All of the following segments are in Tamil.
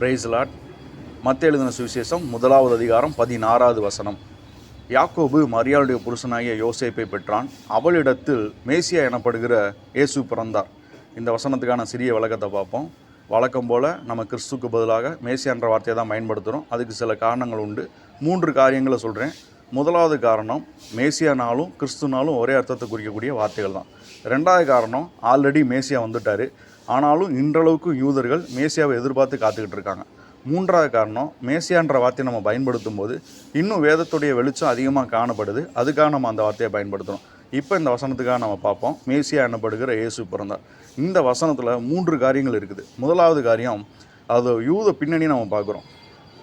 பிரைஸ் லாட் மத்த எழுதின சுவிசேஷம் முதலாவது அதிகாரம் பதினாறாவது வசனம். யாக்கோபு மரியாளுடைய புருஷனாகிய யோசேப்பை பெற்றான். அவளிடத்தில் மேசியா எனப்படுகிற இயேசு பிறந்தார். இந்த வசனத்துக்கான சிறிய விளக்கத்தை பார்ப்போம். வழக்கம் போல் நம்ம கிறிஸ்துக்கு பதிலாக மேசியான்ற வார்த்தையை தான் பயன்படுத்துகிறோம் அதுக்கு சில காரணங்கள் உண்டு. மூன்று காரியங்களை சொல்கிறேன் முதலாவது காரணம் மேசியானாலும் கிறிஸ்துனாலும் ஒரே அர்த்தத்தை குறிக்கக்கூடிய வார்த்தைகள் தான். ரெண்டாவது காரணம் ஆல்ரெடி மேசியா வந்துட்டார். ஆனாலும் இன்றளவுக்கு யூதர்கள் மேசியாவை எதிர்பார்த்து காத்துக்கிட்டு இருக்காங்க. மூன்றாவது காரணம் மேசியான்ற வார்த்தையை நம்ம பயன்படுத்தும் போது இன்னும் வேதத்துடைய வெளிச்சம் அதிகமாக காணப்படுது. அதுக்காக நம்ம அந்த வார்த்தையை பயன்படுத்துகிறோம் இப்போ இந்த வசனத்துக்காக நம்ம பார்ப்போம். மேசியா எனப்படுகிற இயேசு பிறந்தார். இந்த வசனத்தில் மூன்று காரியங்கள் இருக்குது. முதலாவது காரியம் அது யூத பின்னணி நம்ம பார்க்குறோம்.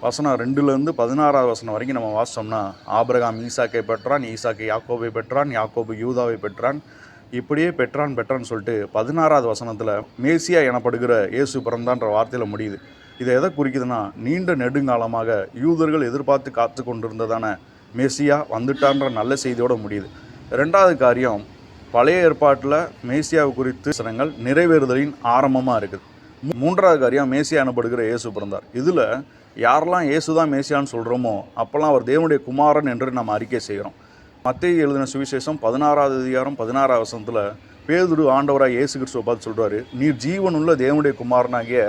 வசனம் ரெண்டுலேருந்து பதினாறாவது வசனம் வரைக்கும் நம்ம வாசித்தோம்னா ஆபிரகாம் ஈசாக்கை பெற்றான் ஈசாக்கை யாக்கோபை பெற்றான் யாக்கோபு யூதாவை பெற்றான் இப்படியே பெற்றான் பெற்றான்னு சொல்லிட்டு பதினாறாவது வசனத்தில் மேசியா எனப்படுகிற இயேசு பிறந்தான்ற வார்த்தையில் முடியுது. இதை எதை குறிக்குதுன்னா நீண்ட நெடுங்காலமாக யூதர்கள் எதிர்பார்த்து காத்து கொண்டிருந்ததான மேசியா வந்துட்டான்ற நல்ல செய்தியோட முடியுது. ரெண்டாவது காரியம் பழைய ஏற்பாட்டில் மேசியாவை குறித்து சனங்கள் நிறைவேறுதலின் ஆரம்பமாக இருக்குது. மூன்றாவது காரியம் மேசியா எனப்படுகிற இயேசு பிறந்தார். இதில் யாரெல்லாம் இயேசு தான் மேசியான்னு சொல்கிறோமோ அப்போல்லாம் அவர் தேவனுடைய குமாரன் என்று நம்ம அறிக்கை செய்கிறோம். மத்திய எழுதின சுவிசேஷம் பதினாறாவது அதிகாரம் பதினாறாவது வசனத்தில் பேதுரு ஆண்டவராக இயேசு கிறிஸ்துவை பார்த்து சொல்கிறாரு நீர் ஜீவனுள்ள தேவனுடைய குமாரனாகிய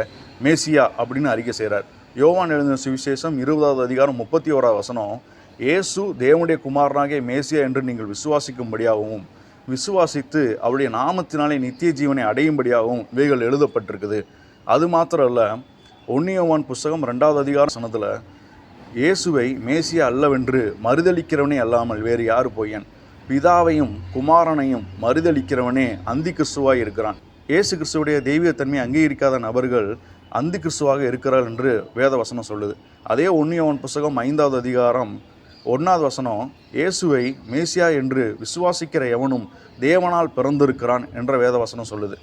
மேசியா அப்படின்னு அறிக்கை செய்கிறார் யோவான் எழுதின சுவிசேஷம் இருபதாவது அதிகாரம் முப்பத்தி ஓராவது வசனம் இயேசு தேவனுடைய குமாரனாகிய மேசியா என்று நீங்கள் விசுவாசிக்கும்படியாகவும் விசுவாசித்து அவருடைய நாமத்தினாலே நித்திய ஜீவனை அடையும்படியாகவும் இவைகள் எழுதப்பட்டிருக்குது. அது மாத்திரம் இல்லை ஒன்னியவான் புஸ்தகம் ரெண்டாவது அதிகார சனத்தில் இயேசுவை மேசியா அல்லவென்று மறுதளிக்கிறவனே அல்லாமல் வேறு யார் பொய்யன்? பிதாவையும் குமாரனையும் மறுதளிக்கிறவனே அந்தி கிறிஸ்துவாய் இருக்கிறான். இயேசு கிறிஸ்துவுடைய தெய்வீகத்தன்மையை அங்கீகரிக்காத நபர்கள் அந்தி கிறிஸ்துவாக இருக்கிறார் என்று வேதவசனம் சொல்லுது. அதே ஒன்னியவன் புஸ்தகம் ஐந்தாவது அதிகாரம் ஒன்றாவது வசனம் இயேசுவை மேசியா என்று விசுவாசிக்கிற எவனும் தேவனால் பிறந்திருக்கிறான் என்ற வேதவசனம் சொல்லுது.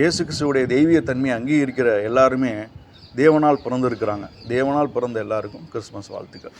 இயேசு கிறிஸ்துவுடைய தெய்வீக தன்மையை அங்கீகரிக்கிற எல்லாருமே தேவனால் பிறந்திருக்கிறாங்க. தேவனால் பிறந்த எல்லாருக்கும் கிறிஸ்மஸ் வாழ்த்துக்கள்.